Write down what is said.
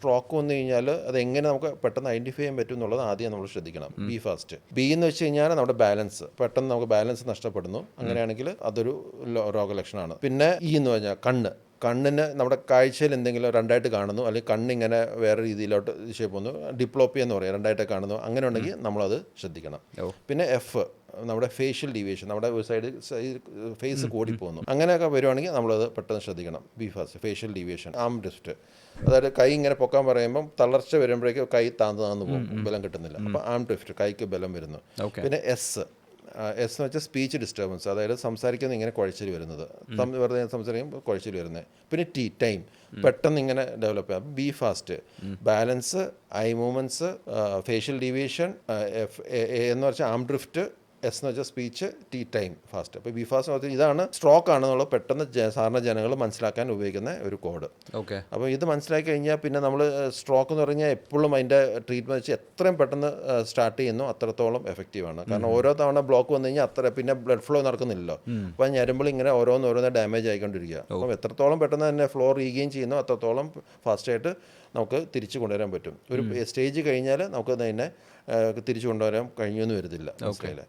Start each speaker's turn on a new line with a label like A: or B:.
A: Stroke വന്നു കഴിഞ്ഞാൽ അത് എങ്ങനെ നമുക്ക് പെട്ടെന്ന് ഐഡന്റിഫൈ ചെയ്യാൻ പറ്റും എന്നുള്ളത് ആദ്യം നമ്മൾ ശ്രദ്ധിക്കണം. B fast. ബി എന്ന് വെച്ച് കഴിഞ്ഞാൽ നമ്മുടെ ബാലൻസ്. പെട്ടെന്ന് നമുക്ക് ബാലൻസ് നഷ്ടപ്പെടുന്നു. അങ്ങനെയാണെങ്കിൽ അതൊരു രോഗലക്ഷണമാണ്. പിന്നെ ഈ എന്ന് പറഞ്ഞാൽ കണ്ണ്. കണ്ണിന് നമ്മുടെ കാഴ്ചയിൽ എന്തെങ്കിലും രണ്ടായിട്ട് കാണുന്നു. അല്ലെങ്കിൽ കണ്ണിങ്ങനെ വേറെ രീതിയിലോട്ട് ഷേപ്പ് വന്നു ഡിപ്ലോപ്പി എന്ന് പറയും. രണ്ടായിട്ട് കാണുന്നു. അങ്ങനെ ഉണ്ടെങ്കിൽ നമ്മളത് ശ്രദ്ധിക്കണം. പിന്നെ എഫ് നമ്മുടെ ഫേഷ്യൽ ഡീവിയേഷൻ നമ്മുടെ ഒരു സൈഡ് ഫേസ് കൂടി പോകുന്നു അങ്ങനെയൊക്കെ വരുവാണെങ്കിൽ നമ്മളത് പെട്ടെന്ന് ശ്രദ്ധിക്കണം. B fast facial deviation arm drift അതായത് കൈ ഇങ്ങനെ പൊക്കാൻ പറയുമ്പോൾ തളർച്ച വരുമ്പോഴേക്കും കൈ താന്ന് താന്ന് പോകും ബലം കിട്ടുന്നില്ല. അപ്പോൾ ആം ഡിഫ്റ്റ് കൈക്ക് ബലം വരുന്നു. പിന്നെ എസ് എസ് എന്ന് വെച്ചാൽ സ്പീച്ച് ഡിസ്റ്റർബൻസ് അതായത് സംസാരിക്കുന്ന ഇങ്ങനെ കുഴച്ചിൽ വരുന്നത്. വെറുതെ സംസാരിക്കുമ്പോൾ കുഴച്ചിൽ വരുന്നത് പിന്നെ ടീ ടൈം പെട്ടെന്ന് ഇങ്ങനെ ഡെവലപ്പ് ചെയ്യാം. B fast balance eye movements facial deviation എന്ന് വെച്ചാൽ ആം ഡ്രിഫ്റ്റ് എസ് എന്ന് വെച്ചാൽ സ്പീച്ച് ടീ ടൈം ഫാസ്റ്റ് അപ്പോൾ ബി ഫാസ്റ്റ് എന്ന് പറഞ്ഞാൽ ഇതാണ് സ്ട്രോക്ക് ആണെന്നുള്ള പെട്ടെന്ന് സാധാരണ ജനങ്ങൾ മനസ്സിലാക്കാൻ ഉപയോഗിക്കുന്ന ഒരു കോഡ്
B: ഓക്കെ
A: അപ്പോൾ ഇത് മനസ്സിലാക്കി കഴിഞ്ഞാൽ പിന്നെ നമ്മൾ സ്ട്രോക്ക് എന്ന് പറഞ്ഞാൽ എപ്പോഴും അതിന്റെ ട്രീറ്റ്മെന്റ് വെച്ച് എത്രയും പെട്ടെന്ന് സ്റ്റാർട്ട് ചെയ്യുന്നു അത്രത്തോളം എഫക്റ്റീവാണ് കാരണം ഓരോ തവണ ബ്ലോക്ക് വന്നു കഴിഞ്ഞാൽ അത്ര പിന്നെ ബ്ലഡ് ഫ്ലോ നടക്കുന്നില്ലല്ലോ. അപ്പോൾ ഞരമ്പിൾ ഇങ്ങനെ ഓരോന്ന് ഓരോന്ന് ഡാമേജ് ആയിക്കൊണ്ടിരിക്കുക. അപ്പം എത്രത്തോളം പെട്ടെന്ന് തന്നെ ഫ്ലോ റീഗെയിൻ ചെയ്യുന്നു അത്രത്തോളം ഫാസ്റ്റായിട്ട് നമുക്ക് തിരിച്ചു കൊണ്ടുവരാൻ പറ്റും. ഒരു സ്റ്റേജ് കഴിഞ്ഞാൽ നമുക്ക് അതിനെ തിരിച്ചു കൊണ്ടുവരാൻ കഴിഞ്ഞൊന്നും വരുന്നില്ല മനസ്സിലായില്ലേ?